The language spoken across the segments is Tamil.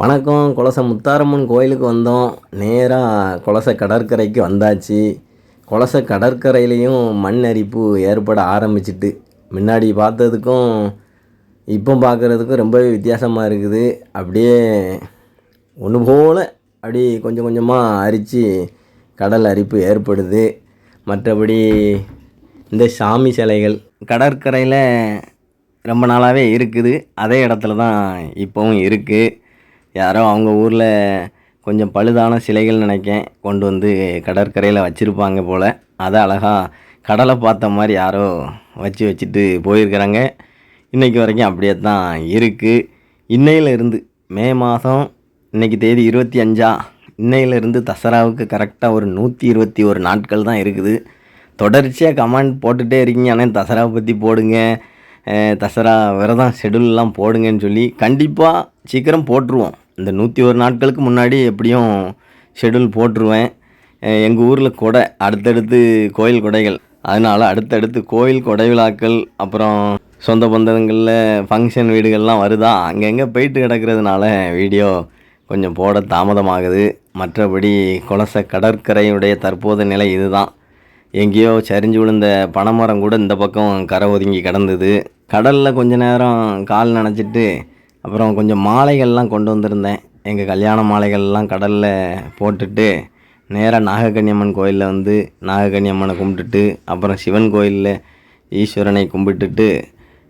வணக்கம். குலசை முத்தாரம்மன் கோயிலுக்கு வந்தோம். நேராக குலசை கடற்கரைக்கு வந்தாச்சு. குலசை கடற்கரையிலையும் மண் அரிப்பு ஏற்பட ஆரம்பிச்சிட்டு. முன்னாடி பார்த்ததுக்கும் இப்போ பார்க்குறதுக்கும் ரொம்பவே வித்தியாசமாக இருக்குது. அப்படியே ஒன்று போல் அப்படி கொஞ்சம் கொஞ்சமாக அரித்து கடல் அரிப்பு ஏற்படுது. மற்றபடி இந்த சாமி சிலைகள் கடற்கரையில் ரொம்ப நாளாகவே இருக்குது. அதே இடத்துல தான் இப்போவும் இருக்குது யாரோ அவங்க ஊரில் கொஞ்சம் பழுதான சிலைகள் நினைக்கேன். கொண்டு வந்து கடற்கரையில் வச்சுருப்பாங்க போல். அதை அழகாக கடலை பார்த்த மாதிரி யாரோ வச்சு வச்சுட்டு போயிருக்கிறாங்க. இன்றைக்கி வரைக்கும் அப்படியே தான் இருக்குது இன்னையிலிருந்து மே மாதம் இன்னைக்கு தேதி இருபத்தி அஞ்சா. இன்னையிலிருந்து தசராவுக்கு கரெக்டாக ஒரு நூற்றி இருபத்தி ஒரு நாட்கள் தான் இருக்குது. தொடர்ச்சியாக கமெண்ட் போட்டுகிட்டே இருக்கீங்க. ஆனால் தசராவை பற்றி போடுங்க. தசரா விரதம் ஷெடியூல்லாம் போடுங்கன்னு சொல்லி கண்டிப்பாக சீக்கிரம் போட்டுருவோம். இந்த நூற்றி ஒரு நாட்களுக்கு முன்னாடி எப்படியும் ஷெடியூல் போட்டுருவேன். எங்கள் ஊரில் கொடை அடுத்தடுத்து கோயில் கொடைகள். அதனால் அடுத்தடுத்து கோயில் கொடை விழாக்கள் அப்புறம் சொந்த பந்தங்களில் ஃபங்க்ஷன் வீடுகள்லாம் வருதா அங்கங்கே போயிட்டு கிடக்கிறதுனால வீடியோ கொஞ்சம் போட தாமதமாகுது. மற்றபடி கொலச கடற்கரையுடைய தற்போது நிலை இதுதான். எங்கேயோ சரிஞ்சு விழுந்த பனைமரம் கூட இந்த பக்கம் கரை ஒதுங்கி கிடந்தது. கடலில் கொஞ்ச நேரம் கால் நனைச்சிட்டு அப்புறம் கொஞ்சம் மாலைகள்லாம் கொண்டு வந்திருந்தேன். எங்கள் கல்யாண மாலைகள்லாம் கடலில் போட்டுட்டு நேராக நாகக்கன்னியம்மன் கோயிலில் வந்து நாகக்கன்னியம்மனை கும்பிட்டுட்டு அப்புறம் சிவன் கோயிலில் ஈஸ்வரனை கும்பிட்டுட்டு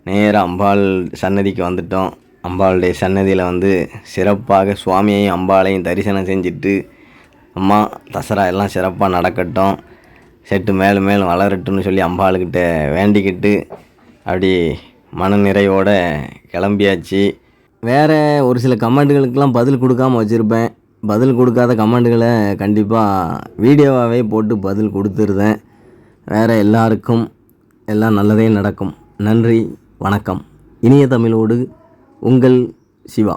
நேராக அம்பாள் சன்னதிக்கு வந்துட்டோம். அம்பாளுடைய சன்னதியில் வந்து சிறப்பாக சுவாமியையும் அம்பாளையும் தரிசனம் செஞ்சுட்டு அம்மா தசரா எல்லாம் சிறப்பாக நடக்கட்டும். செட்டு மேலும் மேலும் வளரட்டும்னு சொல்லி அம்பாளுக்கிட்ட வேண்டிக்கிட்டு அப்படி மன நிறைவோடு கிளம்பியாச்சு. வேறு ஒரு சில கமெண்ட்டுகளுக்கெல்லாம் பதில் கொடுக்காம வச்சுருப்பேன். பதில் கொடுக்காத கமெண்ட்டுகளை கண்டிப்பாக வீடியோவாகவே போட்டு பதில் கொடுத்துருந்தேன் வேறு எல்லாருக்கும் எல்லாம் நல்லதே நடக்கும். நன்றி வணக்கம். இனிய தமிழோடு உங்கள் சிவா.